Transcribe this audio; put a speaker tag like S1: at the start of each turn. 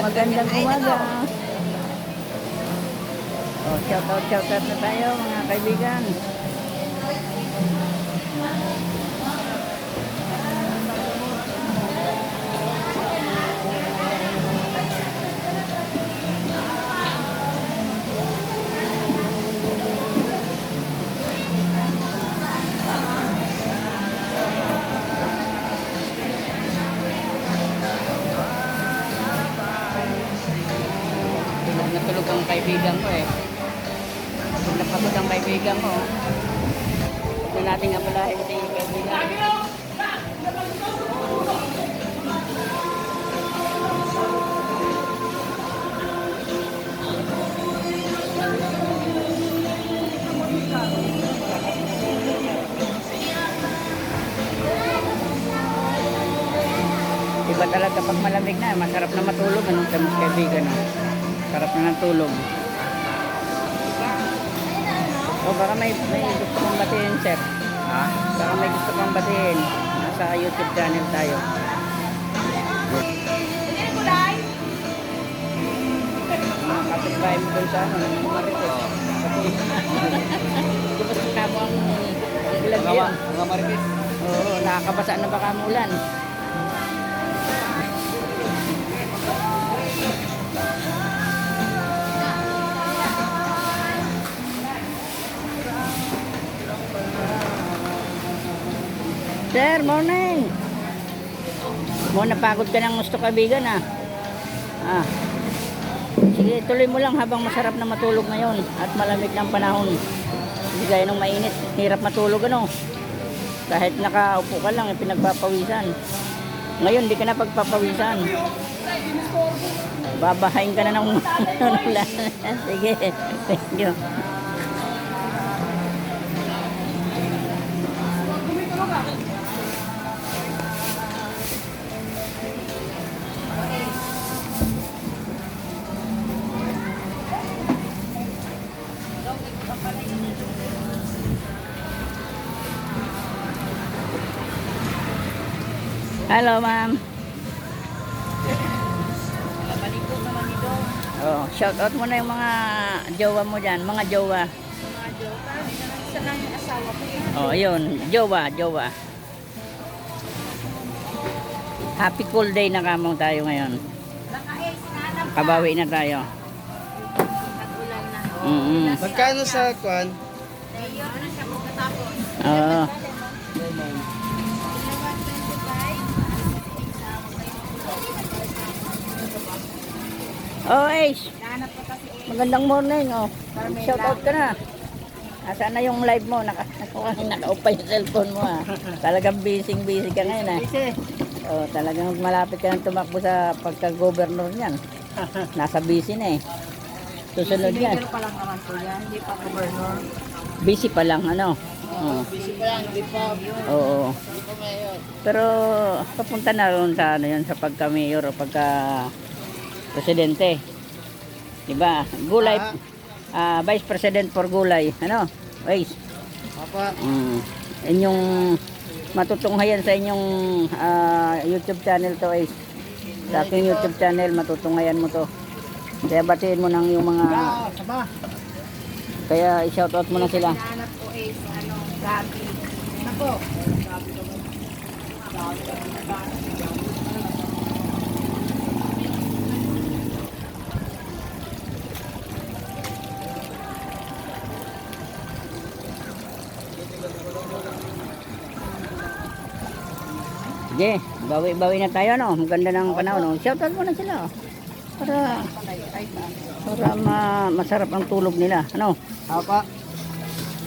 S1: Magandang umaga. Oh, shout out, shout out na tayo mga kaibigan. Tulog na tulog ang kaibigan ko eh. Pagod na pagod ang kaibigan ko. Huwag na natin abalahin si kaibigan. Iba talaga pag malamig na, masarap na matulog. Anong tamos kaibigan? Oh. Sarap na ng tulog. O baka may, may gusto kong batiin, sir.
S2: Ha?
S1: Baka may gusto kong batiin. Nasa YouTube channel tayo. Mga kapitbahay mo doon sa ano, Marites. Kamo ang
S2: Mga,
S1: yun?
S2: mga marites.
S1: Oo, nakakabasa na baka mulan. Sir, morning. Mo napagod ka ng gusto kaibigan ah. Ah. Sige, tuloy mo lang habang masarap na matulog ngayon at malamig ng panahon. Hindi gaya nung mainit, hirap matulog ano. Kahit nakaupo ka lang, eh, pinagpapawisan. Ngayon, di ka na pagpapawisan. Babahain ka na ng ulan. Sige, thank you. Hello, ma'am. Oh, shout out mo na yung mga jowa mo dyan, mga jowa.
S3: Isa lang yung asawa ko.
S1: Oh, ayun, jowa, jowa. Happy cool day na kamong tayo ngayon. Kabawi na tayo.
S3: Na.
S1: Mm
S2: Magkano sa kwan?
S3: Ayun, ano siya pagkatapos.
S1: Oo. Oh, Ace. Magandang morning, oh. Shout out ka na. Asa na yung live mo? Naka, naka-off pa yung cellphone mo, ah. Talagang busy-busy ka ngayon, ah. Oh, talagang malapit ka nang tumakbo sa pagka-governor niyan. Nasa busy na, eh. Susunod yan.
S3: Leader pa lang naman po yan. Hindi pa governor.
S1: Busy pa lang, ano? Oo.
S2: Busy pa lang, hindi pa.
S1: Oo.
S2: Mayor.
S1: Pero papunta na ron sa ano yun, sa pagka-mayor o pagka presidente. 'Di ba? Gulay ah, Vice President for Gulay, ano? Vice.
S2: Papa,
S1: Mm. Inyong matutunghayan sa inyong ah, YouTube channel to, Ace. Sa aking YouTube channel, matutunghayan mo to. Kaya batiin mo nang yung mga
S2: sama.
S1: kaya i-shoutout mo na sila.
S3: Nahanap ko si ano, Gabi. Nako.
S1: Sige, bawi-bawi na tayo no. Maganda ng panahon no. Shoutout mo na sila. Para para ma masarap ang tulog nila. Ano?
S2: Papa,